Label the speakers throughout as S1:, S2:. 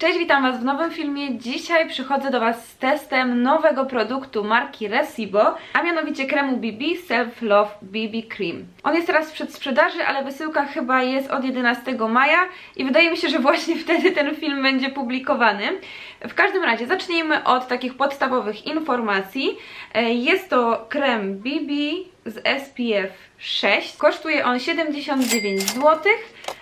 S1: Cześć, witam Was w nowym filmie. Dzisiaj przychodzę do Was z testem nowego produktu marki Resibo, a mianowicie kremu BB Self Love BB Cream. On jest teraz w przedsprzedaży, ale wysyłka chyba jest od 11 maja i wydaje mi się, że właśnie wtedy ten film będzie publikowany. W każdym razie zacznijmy od takich podstawowych informacji. E, Jest to krem BB z SPF 6. Kosztuje on 79 zł.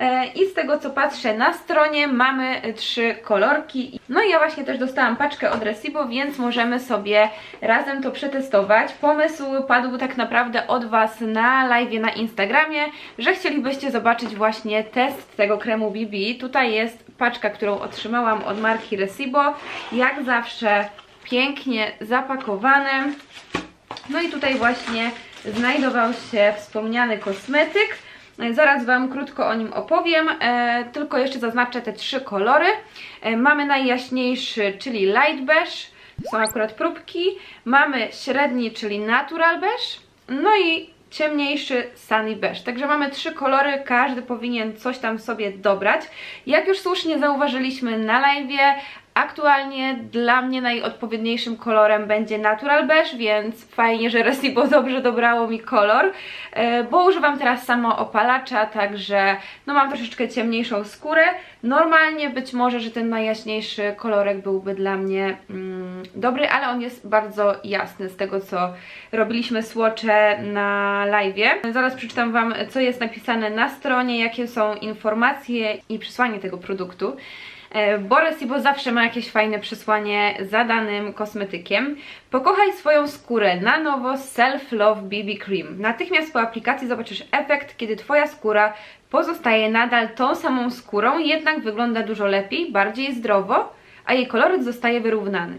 S1: E, I z tego co patrzę na stronie mamy trzy kolorki. No i ja właśnie też dostałam paczkę od Resibo, więc możemy sobie razem to przetestować. Pomysł padł tak naprawdę od Was na live na Instagramie, że chcielibyście zobaczyć właśnie test tego kremu BB. Tutaj jest paczka, którą otrzymałam od marki Resibo. Jak zawsze pięknie zapakowane. No i tutaj właśnie znajdował się wspomniany kosmetyk. Zaraz Wam krótko o nim opowiem, e, tylko jeszcze zaznaczę te trzy kolory. E, mamy najjaśniejszy, czyli light beige, są akurat próbki. Mamy średni, czyli natural beige. No i ciemniejszy sunny beige. Także mamy trzy kolory, każdy powinien coś tam sobie dobrać. Jak już słusznie zauważyliśmy na live, Aktualnie dla mnie najodpowiedniejszym kolorem będzie Natural Beige, więc fajnie, że Resibo dobrze dobrało mi kolor, e, bo używam teraz samo opalacza, także no mam troszeczkę ciemniejszą skórę. Normalnie być może, że ten najjaśniejszy kolorek byłby dla mnie mm, dobry, ale on jest bardzo jasny z tego, co robiliśmy słocze na live. Zaraz przeczytam Wam, co jest napisane na stronie, jakie są informacje i przesłanie tego produktu. E, bo Resibo zawsze ma jakieś fajne przesłanie za danym kosmetykiem. Pokochaj swoją skórę na nowo Self Love BB Cream. Natychmiast po aplikacji zobaczysz efekt, kiedy Twoja skóra pozostaje nadal tą samą skórą, jednak wygląda dużo lepiej, bardziej zdrowo, a jej koloryt zostaje wyrównany.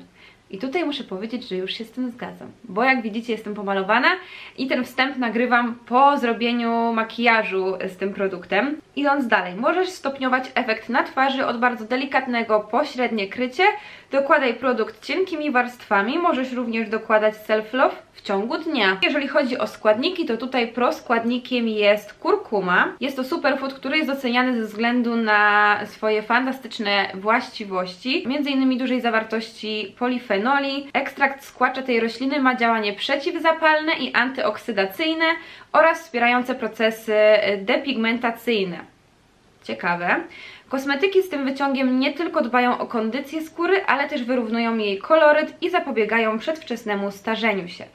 S1: I tutaj muszę powiedzieć, że już się z tym zgadzam, bo jak widzicie jestem pomalowana i ten wstęp nagrywam po zrobieniu makijażu z tym produktem. Idąc dalej, możesz stopniować efekt na twarzy od bardzo delikatnego po średnie krycie. Dokładaj produkt cienkimi warstwami, możesz również dokładać self-love w ciągu dnia. Jeżeli chodzi o składniki, to tutaj proskładnikiem jest kurkuma. Jest to superfood, który jest doceniany ze względu na swoje fantastyczne właściwości, innymi dużej zawartości polifenoli. Ekstrakt skłacza tej rośliny ma działanie przeciwzapalne i antyoksydacyjne oraz wspierające procesy depigmentacyjne. Ciekawe. Kosmetyki z tym wyciągiem nie tylko dbają o kondycję skóry, ale też wyrównują jej koloryt i zapobiegają przedwczesnemu starzeniu się.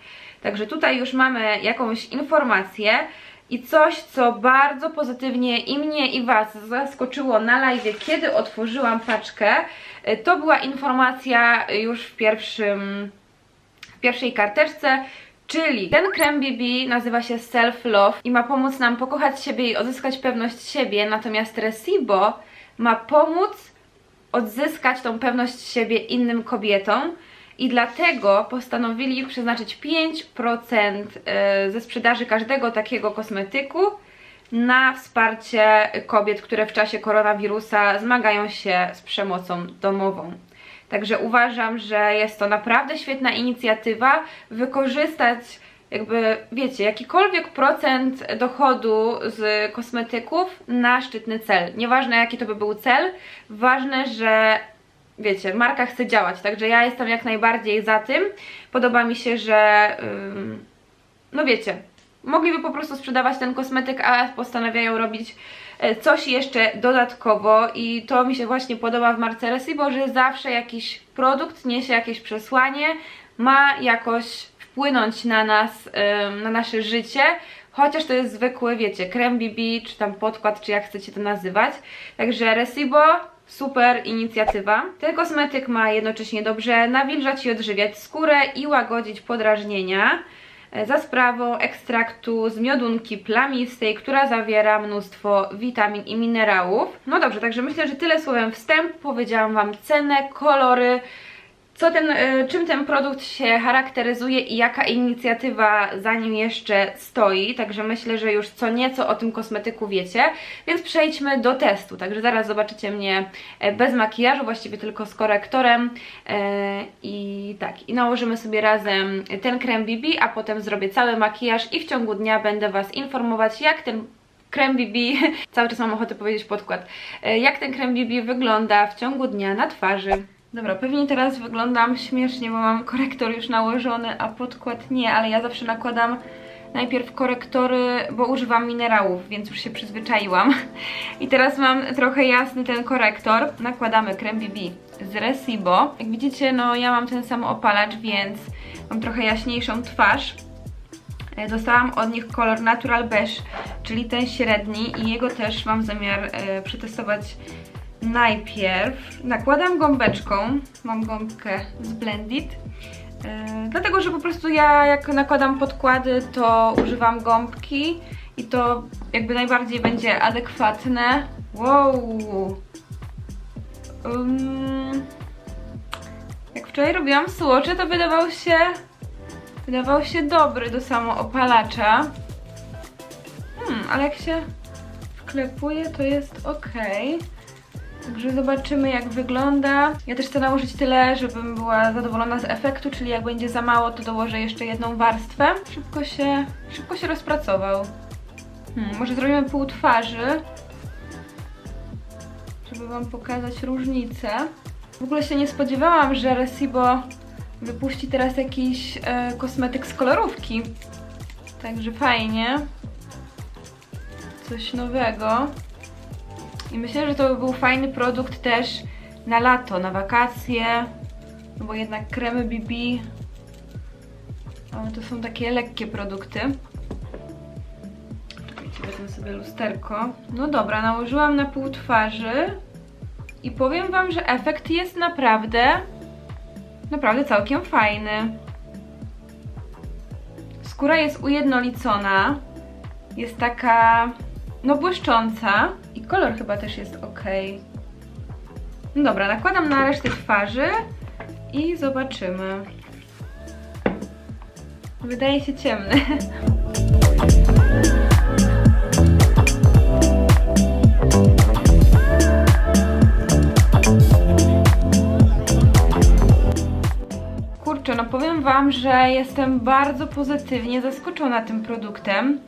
S1: Także tutaj już mamy jakąś informację i coś, co bardzo pozytywnie i mnie i Was zaskoczyło na live, kiedy otworzyłam paczkę, to była informacja już w pierwszym w pierwszej karteczce, Czyli ten krem BB nazywa się Self Love i ma pomóc nam pokochać siebie i odzyskać pewność siebie, natomiast Resibo ma pomóc odzyskać tą pewność siebie innym kobietom i dlatego postanowili przeznaczyć 5% e, ze sprzedaży każdego takiego kosmetyku na wsparcie kobiet, które w czasie koronawirusa zmagają się z przemocą domową. Także uważam, że jest to naprawdę świetna inicjatywa, wykorzystać jakby, wiecie, jakikolwiek procent dochodu z kosmetyków na szczytny cel. Nieważne jaki to by był cel, ważne, że wiecie, marka chce działać, także ja jestem jak najbardziej za tym. Podoba mi się, że ym, no wiecie, mogliby po prostu sprzedawać ten kosmetyk, a postanawiają robić e, coś jeszcze dodatkowo i to mi się właśnie podoba w marce Resibo, że zawsze jakiś produkt niesie jakieś przesłanie, ma jakoś wpłynąć na nas, na nasze życie, chociaż to jest zwykły, wiecie, krem BB, czy tam podkład, czy jak chcecie to nazywać. Także Resibo, super inicjatywa. Ten kosmetyk ma jednocześnie dobrze nawilżać i odżywiać skórę i łagodzić podrażnienia e, za sprawą ekstraktu z miodunki plamistej, która zawiera mnóstwo witamin i minerałów. No dobrze, także myślę, że tyle słowem wstępu. Powiedziałam Wam cenę, kolory, co ten, y, czym ten produkt się charakteryzuje i jaka inicjatywa za nim jeszcze stoi, także myślę, że już co nieco o tym kosmetyku wiecie, więc przejdźmy do testu, także zaraz zobaczycie mnie e, bez makijażu, właściwie tylko z korektorem. E, i tak, i nałożymy sobie razem ten krem BB, a potem zrobię cały makijaż i w ciągu dnia będę Was informować, jak ten krem BB, cały czas mam ochotę powiedzieć podkład, e, jak ten krem BB wygląda w ciągu dnia na twarzy. Dobra, pewnie teraz wyglądam śmiesznie, bo mam korektor już nałożony, a podkład nie, ale ja zawsze nakładam najpierw korektory, bo używam minerałów, więc już się przyzwyczaiłam. I teraz mam trochę jasny ten korektor. Nakładamy krem BB z Resibo. Jak widzicie, no ja mam ten sam opalacz, więc mam trochę jaśniejszą twarz. E, Dostałam od nich kolor Natural Beige, czyli ten średni i jego też mam zamiar e, przetestować najpierw. Nakładam gąbeczką, mam gąbkę z Blendit, e, dlatego że po prostu ja jak nakładam podkłady to używam gąbki i to jakby najbardziej będzie adekwatne. Wow! Um, jak wczoraj robiłam słocze, to wydawał się Wydawał się dobry do samoopalacza. Hmm, ale jak się wklepuje, to jest ok. Także zobaczymy jak wygląda. Ja też chcę nałożyć tyle, żebym była zadowolona z efektu, czyli jak będzie za mało, to dołożę jeszcze jedną warstwę. Szybko się, szybko się rozpracował. Hmm, może zrobimy pół twarzy, żeby wam pokazać różnicę. W ogóle się nie spodziewałam, że Resibo wypuści teraz jakiś e, kosmetyk z kolorówki. Także fajnie. Coś nowego. I myślę, że to by był fajny produkt też na lato, na wakacje. No bo jednak kremy BB to są takie lekkie produkty. Czekajcie, wezmę sobie lusterko. No dobra, nałożyłam na pół twarzy. I powiem wam, że efekt jest naprawdę naprawdę całkiem fajny. Skóra jest ujednolicona, jest taka no błyszcząca kolor chyba też jest ok. No dobra, nakładam na resztę twarzy i zobaczymy. Wydaje się ciemny. Kurczę, no powiem Wam, że jestem bardzo pozytywnie zaskoczona tym produktem.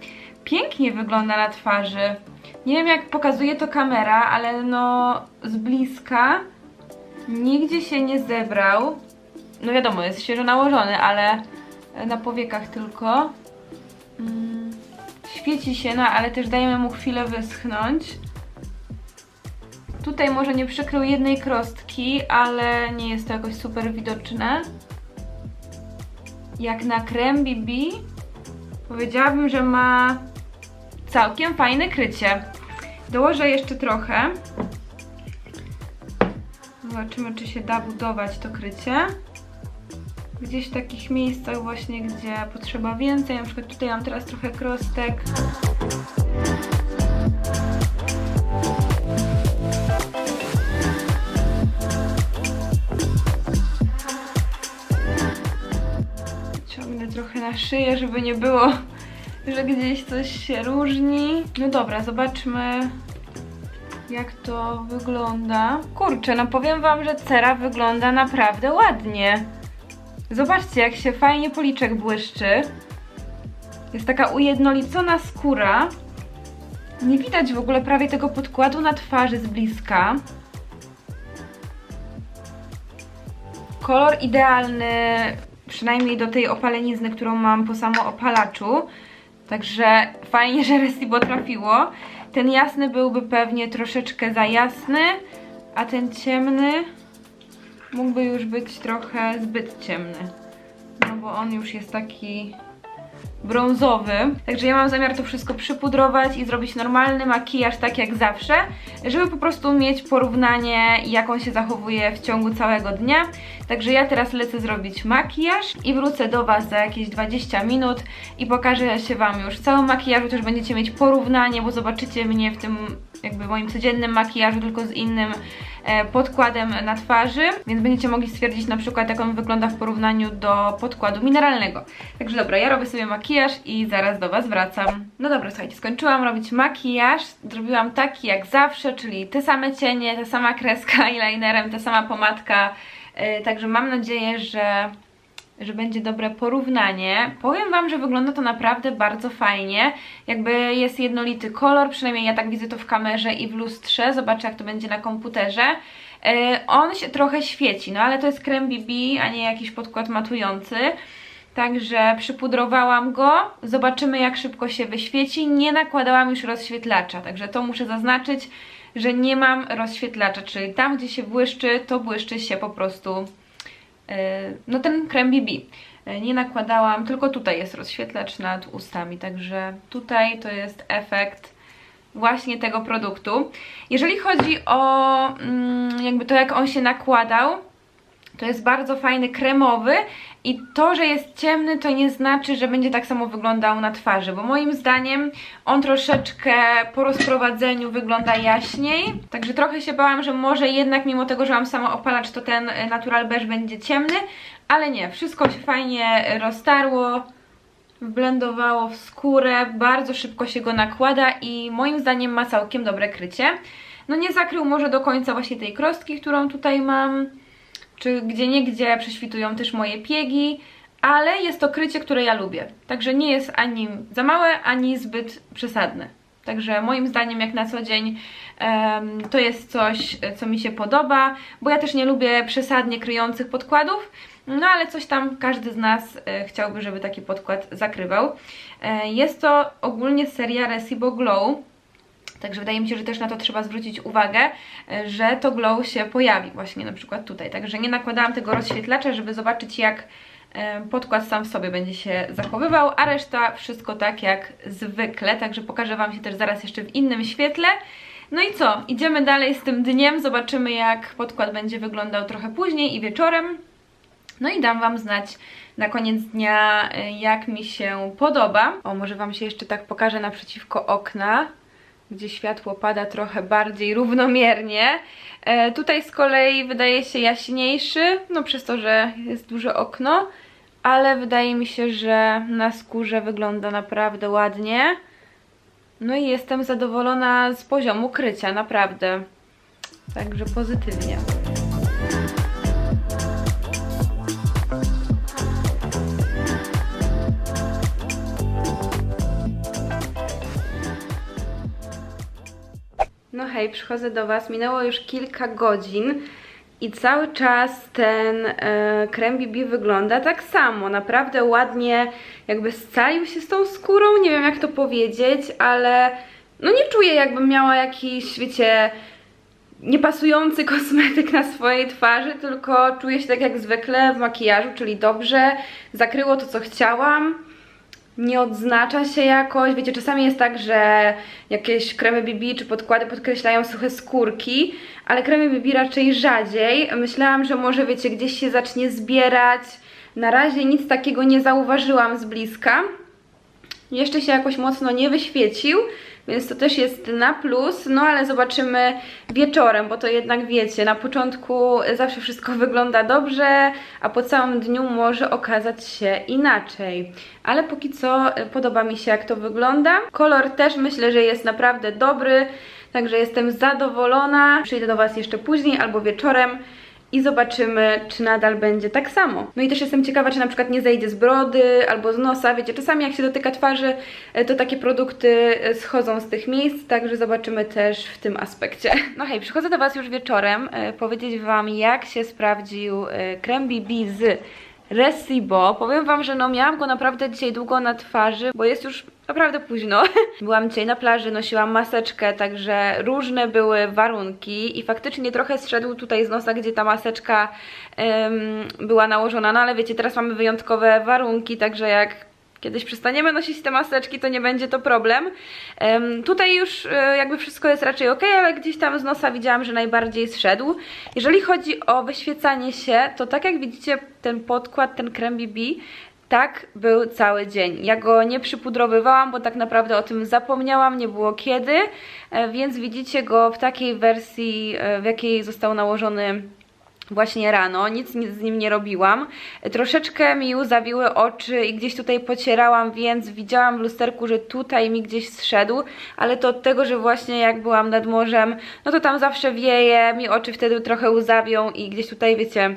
S1: Pięknie wygląda na twarzy. Nie wiem jak pokazuje to kamera, ale no z bliska nigdzie się nie zebrał. No wiadomo, jest świeżo nałożony, ale na powiekach tylko. Mm, świeci się, no ale też dajemy mu chwilę wyschnąć. Tutaj może nie przykrył jednej krostki, ale nie jest to jakoś super widoczne jak na krem BB powiedziałabym, że ma całkiem fajne krycie. Dołożę jeszcze trochę. Zobaczymy, czy się da budować to krycie. Gdzieś w takich miejscach właśnie, gdzie potrzeba więcej. Na przykład tutaj mam teraz trochę krostek. trochę na szyję, żeby nie było, że gdzieś coś się różni. No dobra, zobaczmy jak to wygląda. Kurczę, no powiem wam, że cera wygląda naprawdę ładnie. Zobaczcie, jak się fajnie policzek błyszczy. Jest taka ujednolicona skóra. Nie widać w ogóle prawie tego podkładu na twarzy z bliska. Kolor idealny, przynajmniej do tej opalenizny, którą mam po samoopalaczu. Także fajnie, że Resibo trafiło. Ten jasny byłby pewnie troszeczkę za jasny, a ten ciemny mógłby już być trochę zbyt ciemny. No bo on już jest taki brązowy. Także ja mam zamiar to wszystko przypudrować i zrobić normalny makijaż, tak jak zawsze, żeby po prostu mieć porównanie, jak on się zachowuje w ciągu całego dnia. Także ja teraz lecę zrobić makijaż i wrócę do Was za jakieś 20 minut i pokażę się Wam już w całym makijażu, też będziecie mieć porównanie, bo zobaczycie mnie w tym jakby moim codziennym makijażu, tylko z innym e, podkładem na twarzy, więc będziecie mogli stwierdzić na przykład jak on wygląda w porównaniu do podkładu mineralnego. Także dobra, ja robię sobie makijaż i zaraz do Was wracam. No dobra, słuchajcie, skończyłam robić makijaż, zrobiłam taki jak zawsze, czyli te same cienie, ta sama kreska eyelinerem, ta sama pomadka, e, także mam nadzieję, że że będzie dobre porównanie. Powiem Wam, że wygląda to naprawdę bardzo fajnie. Jakby jest jednolity kolor, przynajmniej ja tak widzę to w kamerze i w lustrze. Zobaczę jak to będzie na komputerze. E, on się trochę świeci, no ale to jest krem BB, a nie jakiś podkład matujący. Także przypudrowałam go, zobaczymy jak szybko się wyświeci. Nie nakładałam już rozświetlacza, także to muszę zaznaczyć, że nie mam rozświetlacza, czyli tam gdzie się błyszczy, to błyszczy się po prostu yy, no ten krem BB. Yy, Nie nakładałam, tylko tutaj jest rozświetlacz nad ustami, także tutaj to jest efekt właśnie tego produktu. Jeżeli chodzi o mm, jakby to jak on się nakładał, to jest bardzo fajny, kremowy i to, że jest ciemny, to nie znaczy, że będzie tak samo wyglądał na twarzy, bo moim zdaniem on troszeczkę po rozprowadzeniu wygląda jaśniej, także trochę się bałam, że może jednak mimo tego, że mam samo opalacz, to ten Natural Beige będzie ciemny, ale nie, wszystko się fajnie roztarło, wblendowało w skórę, bardzo szybko się go nakłada i moim zdaniem ma całkiem dobre krycie. No nie zakrył może do końca właśnie tej krostki, którą tutaj mam, czy gdzie niegdzie prześwitują też moje piegi, ale jest to krycie, które ja lubię. Także nie jest ani za małe, ani zbyt przesadne. Także moim zdaniem jak na co dzień em, to jest coś, co mi się podoba, bo ja też nie lubię przesadnie kryjących podkładów, no ale coś tam każdy z nas e, chciałby, żeby taki podkład zakrywał. E, jest to ogólnie seria Recibo Glow, Także wydaje mi się, że też na to trzeba zwrócić uwagę, e, że to glow się pojawi właśnie na przykład tutaj. Także nie nakładałam tego rozświetlacza, żeby zobaczyć jak e, podkład sam w sobie będzie się zachowywał, a reszta wszystko tak jak zwykle. Także pokażę Wam się też zaraz jeszcze w innym świetle. No i co? Idziemy dalej z tym dniem, zobaczymy jak podkład będzie wyglądał trochę później i wieczorem. No i dam Wam znać na koniec dnia, e, jak mi się podoba. O, może Wam się jeszcze tak pokażę naprzeciwko okna gdzie światło pada trochę bardziej równomiernie. E, tutaj z kolei wydaje się jaśniejszy, no przez to, że jest duże okno, ale wydaje mi się, że na skórze wygląda naprawdę ładnie. No i jestem zadowolona z poziomu krycia, naprawdę. Także pozytywnie. Hej, przychodzę do Was. Minęło już kilka godzin i cały czas ten e, krem BB wygląda tak samo. Naprawdę ładnie jakby scalił się z tą skórą. Nie wiem jak to powiedzieć, ale no nie czuję jakbym miała jakiś, wiecie, niepasujący kosmetyk na swojej twarzy, tylko czuję się tak jak zwykle w makijażu, czyli dobrze. Zakryło to co chciałam nie odznacza się jakoś. Wiecie, czasami jest tak, że jakieś kremy BB czy podkłady podkreślają suche skórki, ale kremy BB raczej rzadziej. Myślałam, że może wiecie, gdzieś się zacznie zbierać. Na razie nic takiego nie zauważyłam z bliska. Jeszcze się jakoś mocno nie wyświecił, więc to też jest na plus, no ale zobaczymy wieczorem, bo to jednak wiecie, na początku zawsze wszystko wygląda dobrze, a po całym dniu może okazać się inaczej. Ale póki co y, podoba mi się jak to wygląda. Kolor też myślę, że jest naprawdę dobry, także jestem zadowolona. Przyjdę do Was jeszcze później albo wieczorem i zobaczymy, czy nadal będzie tak samo. No i też jestem ciekawa, czy na przykład nie zejdzie z brody albo z nosa. Wiecie, czasami jak się dotyka twarzy, e, to takie produkty e, schodzą z tych miejsc, także zobaczymy też w tym aspekcie. No hej, przychodzę do Was już wieczorem, e, powiedzieć Wam, jak się sprawdził krem BB z Recibo. Powiem Wam, że no miałam go naprawdę dzisiaj długo na twarzy, bo jest już naprawdę późno. Byłam dzisiaj na plaży, nosiłam maseczkę, także różne były warunki i faktycznie trochę zszedł tutaj z nosa, gdzie ta maseczka ym, była nałożona, no ale wiecie, teraz mamy wyjątkowe warunki, także jak kiedyś przestaniemy nosić te maseczki, to nie będzie to problem. Tutaj już y, jakby wszystko jest raczej ok, ale gdzieś tam z nosa widziałam, że najbardziej zszedł. Jeżeli chodzi o wyświecanie się, to tak jak widzicie ten podkład, ten krem BB, tak był cały dzień. Ja go nie przypudrowywałam, bo tak naprawdę o tym zapomniałam, nie było kiedy, e, więc widzicie go w takiej wersji, e, w jakiej został nałożony właśnie rano, nic, z nim nie robiłam. Troszeczkę mi zawiły oczy i gdzieś tutaj pocierałam, więc widziałam w lusterku, że tutaj mi gdzieś zszedł, ale to od tego, że właśnie jak byłam nad morzem, no to tam zawsze wieje, mi oczy wtedy trochę łzawią i gdzieś tutaj, wiecie,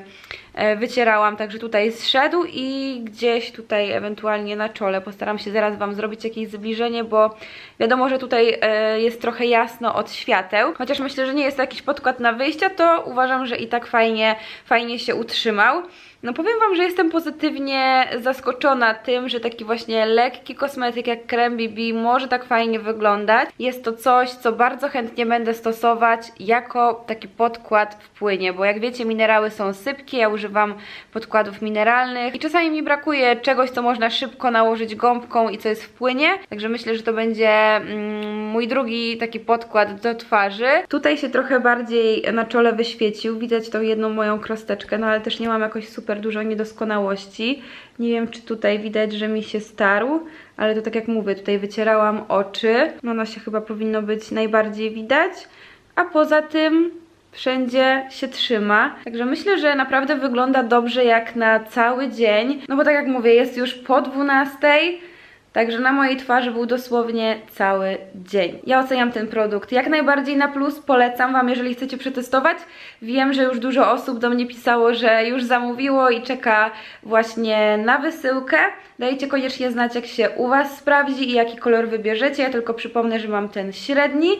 S1: wycierałam, także tutaj zszedł i gdzieś tutaj ewentualnie na czole. Postaram się zaraz Wam zrobić jakieś zbliżenie, bo wiadomo, że tutaj e, jest trochę jasno od świateł. Chociaż myślę, że nie jest to jakiś podkład na wyjścia, to uważam, że i tak fajnie, fajnie się utrzymał. No powiem Wam, że jestem pozytywnie zaskoczona tym, że taki właśnie lekki kosmetyk jak krem BB może tak fajnie wyglądać. Jest to coś, co bardzo chętnie będę stosować jako taki podkład w płynie, bo jak wiecie minerały są sypkie, ja używam podkładów mineralnych i czasami mi brakuje czegoś, co można szybko nałożyć gąbką i co jest w płynie, także myślę, że to będzie mm, mój drugi taki podkład do twarzy. Tutaj się trochę bardziej na czole wyświecił, widać tą jedną moją krosteczkę, no ale też nie mam jakoś super dużo niedoskonałości. Nie wiem, czy tutaj widać, że mi się starł, ale to tak jak mówię, tutaj wycierałam oczy. No ono się chyba powinno być najbardziej widać. A poza tym wszędzie się trzyma. Także myślę, że naprawdę wygląda dobrze jak na cały dzień. No bo tak jak mówię, jest już po 12. Także na mojej twarzy był dosłownie cały dzień. Ja oceniam ten produkt jak najbardziej na plus, polecam Wam, jeżeli chcecie przetestować. Wiem, że już dużo osób do mnie pisało, że już zamówiło i czeka właśnie na wysyłkę. Dajcie koniecznie znać, jak się u Was sprawdzi i jaki kolor wybierzecie. Ja tylko przypomnę, że mam ten średni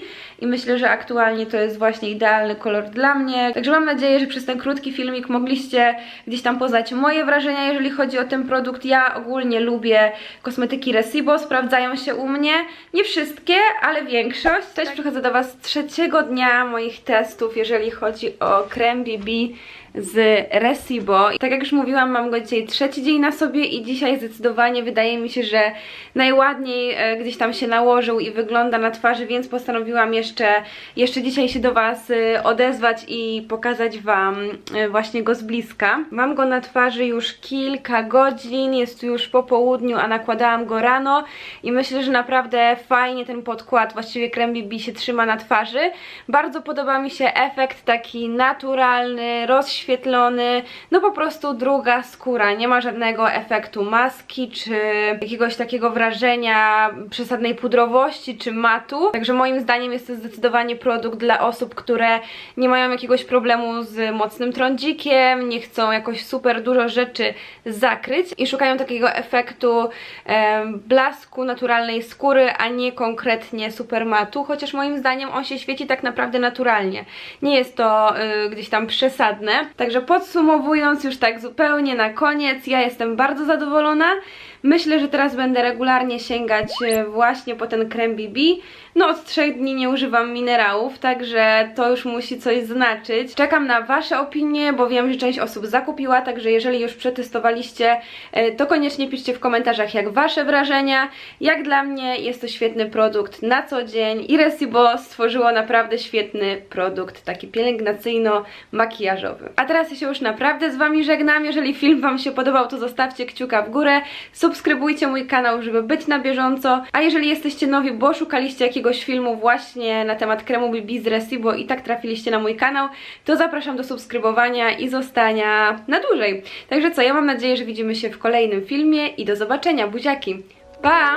S1: i myślę, że aktualnie to jest właśnie idealny kolor dla mnie. Także mam nadzieję, że przez ten krótki filmik mogliście gdzieś tam poznać moje wrażenia, jeżeli chodzi o ten produkt. Ja ogólnie lubię kosmetyki Resibo, sprawdzają się u mnie. Nie wszystkie, ale większość. Cześć, przychodzę do Was trzeciego dnia moich testów, jeżeli chodzi o krem BB z Resibo. Tak jak już mówiłam, mam go dzisiaj trzeci dzień na sobie i dzisiaj zdecydowanie wydaje mi się, że najładniej e, gdzieś tam się nałożył i wygląda na twarzy, więc postanowiłam jeszcze, jeszcze dzisiaj się do Was e, odezwać i pokazać Wam e, właśnie go z bliska. Mam go na twarzy już kilka godzin, jest tu już po południu, a nakładałam go rano i myślę, że naprawdę fajnie ten podkład, właściwie krem BB się trzyma na twarzy. Bardzo podoba mi się efekt taki naturalny, rozświetlony, no po prostu druga skóra, nie ma żadnego efektu maski, czy jakiegoś takiego wrażenia przesadnej pudrowości, czy matu. Także moim zdaniem jest to zdecydowanie produkt dla osób, które nie mają jakiegoś problemu z mocnym trądzikiem, nie chcą jakoś super dużo rzeczy zakryć i szukają takiego efektu e, blasku naturalnej skóry, a nie konkretnie super matu, chociaż moim zdaniem on się świeci tak naprawdę naturalnie. Nie jest to y, gdzieś tam przesadne. Także podsumowując już tak zupełnie na koniec, ja jestem bardzo zadowolona. Myślę, że teraz będę regularnie sięgać e, właśnie po ten krem BB. No od trzech dni nie używam minerałów, także to już musi coś znaczyć. Czekam na Wasze opinie, bo wiem, że część osób zakupiła, także jeżeli już przetestowaliście, e, to koniecznie piszcie w komentarzach jak Wasze wrażenia. Jak dla mnie jest to świetny produkt na co dzień i Resibo stworzyło naprawdę świetny produkt, taki pielęgnacyjno-makijażowy. A teraz ja się już naprawdę z Wami żegnam. Jeżeli film Wam się podobał, to zostawcie kciuka w górę, subskrybujcie mój kanał, żeby być na bieżąco. A jeżeli jesteście nowi, bo szukaliście jakiegoś filmu właśnie na temat kremu BB z Resibo i tak trafiliście na mój kanał, to zapraszam do subskrybowania i zostania na dłużej. Także co, ja mam nadzieję, że widzimy się w kolejnym filmie i do zobaczenia. Buziaki! Pa!